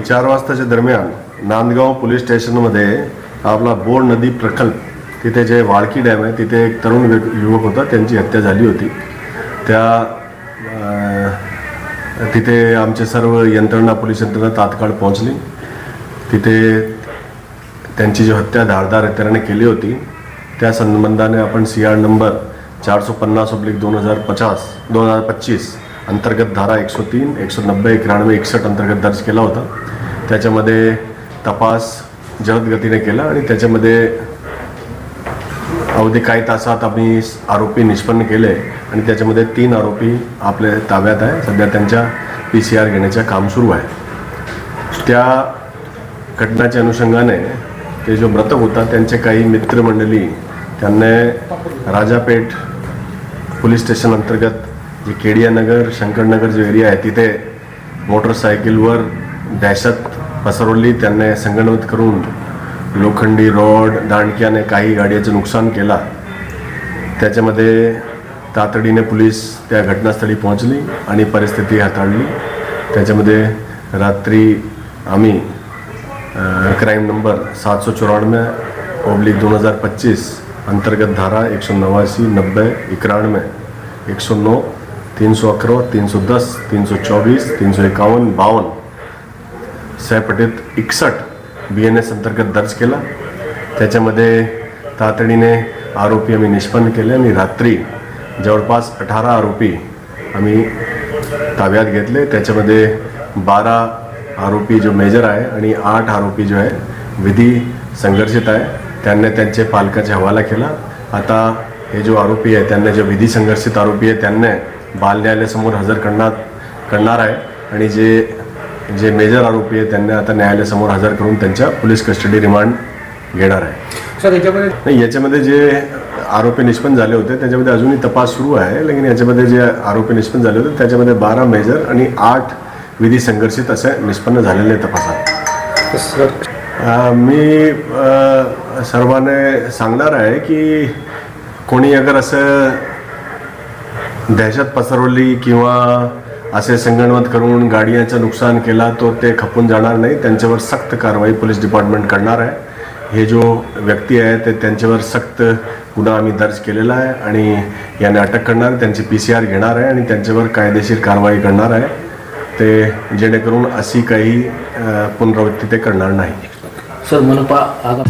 चार वाजताच्या दरम्यान नांदगाव पोलीस स्टेशनमध्ये आपला बोर नदी प्रकल्प तिथे जे वाळकी डॅम आहे तिथे एक तरुण युवक होता त्यांची हत्या झाली होती. त्या तिथे आमचे सर्व यंत्रणा पोलीस यंत्रणा तात्काळ पोहोचली. तिथे त्यांची जी हत्या धारदार हत्याराने केली होती त्या संबंधाने आपण सी आर नंबर चारशे पन्नास उपलिक दोन हजार पचास दोन हजार पच्चीस अंतर्गत धारा एकशे तीन एकशे नब्बे एकोणनव्वद एकसष्ट अंतर्गत दर्ज केला होता. त्याच्यामध्ये तपास जलद गतीने केला आणि त्याच्यामध्ये अवधी काही तासात आम्ही आरोपी निष्पन्न केले आणि त्याच्यामध्ये तीन आरोपी आपल्या ताब्यात आहे. सध्या त्यांच्या पी सी आर घेण्याचं काम सुरू आहे. त्या घटनाच्या अनुषंगाने ते जो मृतक होता त्यांचे काही मित्रमंडळी त्यांना राजापेठ पोलीस स्टेशन अंतर्गत जे केडियानगर शंकरनगर जो एरिया आहे तिथे मोटरसायकलवर दहशत पसरवली. त्यांना संगणवत करून लोखंडी रॉड दांडक्याने काही गाड्याचं नुकसान केला. त्याच्यामध्ये तातडीने पोलीस त्या घटनास्थळी पोहोचली आणि परिस्थिती हाताळली. त्याच्यामध्ये रात्री आम्ही क्राईम नंबर सात सौ चौरानवे ओब्लिक दोन हजार पच्चीस अंतर्गत धारा एक सौ नवासी नब्बे इक्यानवे एक सौ नौ तीन सौ अकरा तीन सौ दस तीन सौ चौबीस तीन सौ एकावन्न बावन्न सयपटीत एकसष्ट बी एन एस अंतर्गत दर्ज केला. त्याच्यामध्ये तातडीने आरोपी आम्ही निष्पन्न केले आणि रात्री जवळपास अठरा आरोपी आम्ही ताब्यात घेतले. त्याच्यामध्ये बारा आरोपी जो मेजर आहे आणि आठ आरोपी जो आहे विधी संघर्षित आहे. त्यांनी त्यांचे पालकाचा हवाला केला. आता हे जो आरोपी आहे त्यांना जे विधी संघर्षित आरोपी आहे त्यांना बाल न्यायालयासमोर हजर करण्यात करणार आहे. आणि जे जे मेजर आरोपी आहे त्यांना आता न्यायालयासमोर हजर करून त्यांच्या पोलीस कस्टडी रिमांड घेणार आहे. सर याच्यामध्ये नाही याच्यामध्ये जे आरोपी निष्पन्न झाले होते त्याच्यामध्ये अजूनही तपास सुरू आहे. लेकिन याच्यामध्ये जे आरोपी निष्पन्न झाले होते त्याच्यामध्ये बारा मेजर आणि आठ विधी संघर्षित असे निष्पन्न झालेले तपासात मी सर्वांना सांगणार आहे की कोणी अगर असं दहशत पसरवली किंवा असे संगणमत करून गाड्यांचं नुकसान केला तो ते खपून जाणार नाही. त्यांच्यावर सक्त कारवाई पोलीस डिपार्टमेंट करणार आहे. हे जो व्यक्ती आहे ते त्यांच्यावर सक्त गुन्हा आम्ही दर्ज केलेला आहे आणि याने अटक करणार त्यांची पी सी आर घेणार आहे आणि त्यांच्यावर कायदेशीर कारवाई करणार आहे. ते जेणेकरून अशी काही पुनरावृत्ती ते करणार नाही. सर मनपा आगा